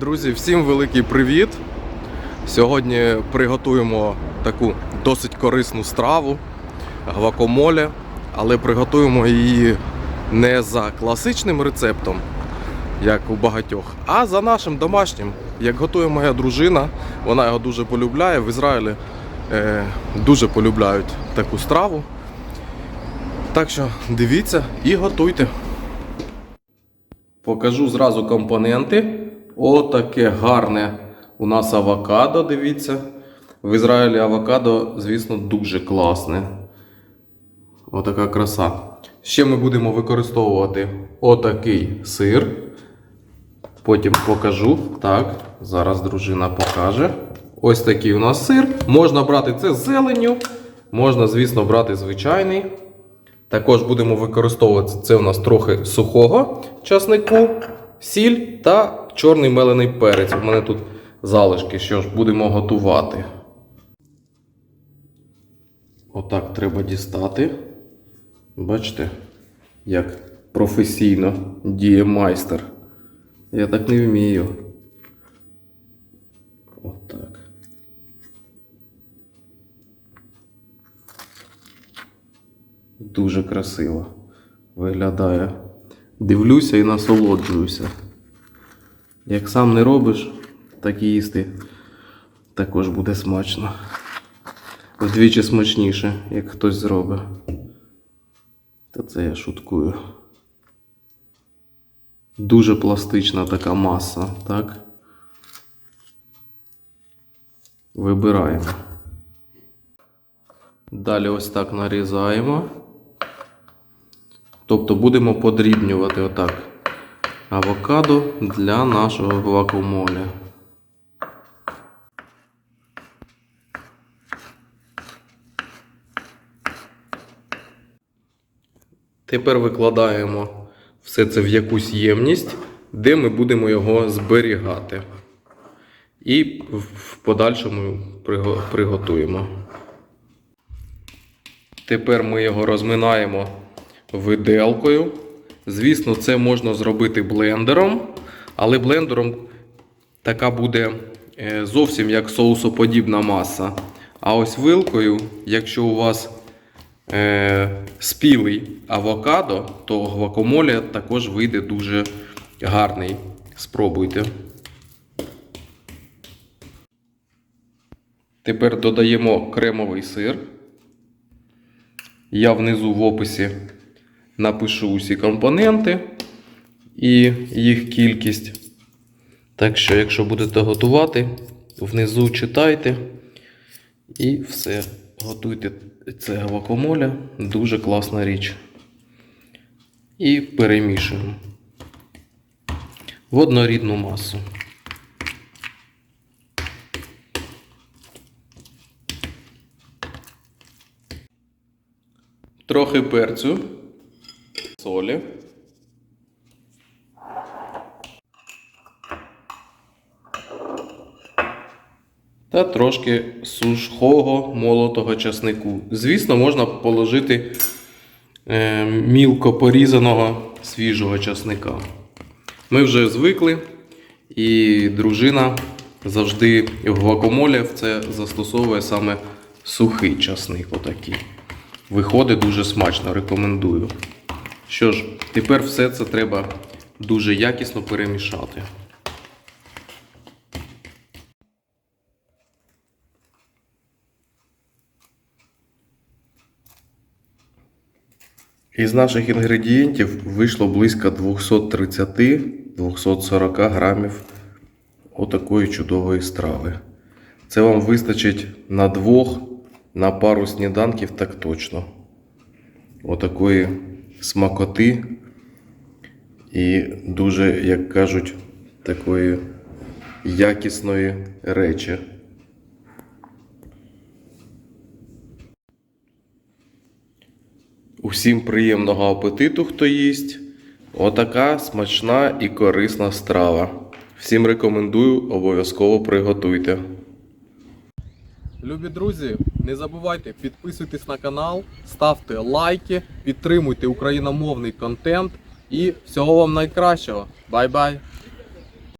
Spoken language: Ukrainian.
Друзі, всім великий привіт! Сьогодні приготуємо таку досить корисну страву гвакамоле, але приготуємо її не за класичним рецептом, як у багатьох, а за нашим домашнім. Як готує моя дружина, вона його дуже полюбляє. В Ізраїлі е, дуже полюбляють таку страву. Так що дивіться і готуйте. Покажу зразу компоненти. Отаке гарне у нас авокадо, дивіться. В Ізраїлі авокадо, звісно, дуже класне. Отака краса. Ще ми будемо використовувати отакий сир. Потім покажу. Так, зараз дружина покаже. Ось такий у нас сир. Можна брати це з зеленню, можна, звісно, брати звичайний. Також будемо використовувати це у нас трохи сухого часнику, сіль та чорний мелений перець. У мене тут залишки, що ж будемо готувати. Отак треба дістати. Бачите, як професійно діє майстер. Я так не вмію. Отак. Дуже красиво виглядає. Дивлюся і насолоджуюся. Як сам не робиш, так і їсти також буде смачно. Вдвічі смачніше, як хтось зробить. Та це я шуткую. Дуже пластична така маса, так? Вибираємо. Далі ось так нарізаємо. Тобто будемо подрібнювати отак авокадо для нашого гвакамоле. Тепер викладаємо все це в якусь ємність, де ми будемо його зберігати. І в подальшому приго- приготуємо. Тепер ми його розминаємо виделкою. Звісно, це можна зробити блендером, але блендером така буде е, зовсім як соусоподібна маса. А ось вилкою, якщо у вас е, спілий авокадо, то гвакамоле також вийде дуже гарний. Спробуйте. Тепер додаємо кремовий сир. Я внизу в описі напишу усі компоненти і їх кількість. Так що, якщо будете готувати, внизу читайте і все. Готуйте це гвакамоле. Дуже класна річ. І перемішуємо в однорідну масу. Трохи перцю, солі. Та трошки сушхого молотого часнику. Звісно, можна положити е, мілко порізаного свіжого часника. Ми вже звикли, і дружина завжди в гвакамолі в це застосовує саме сухий часник. Отакий. Виходить дуже смачно, рекомендую. Що ж, тепер все це треба дуже якісно перемішати. Із наших інгредієнтів вийшло близько 230-240 грамів отакої чудової страви. Це вам вистачить на двох, на пару сніданків так точно. Отакої смакоти і дуже, як кажуть, такої якісної речі. Усім приємного апетиту, хто їсть. Отака смачна і корисна страва. Всім рекомендую, обов'язково приготуйте. Любі друзі, не забувайте підписуйтесь на канал, ставте лайки, підтримуйте україномовний контент і всього вам найкращого. Бай-бай!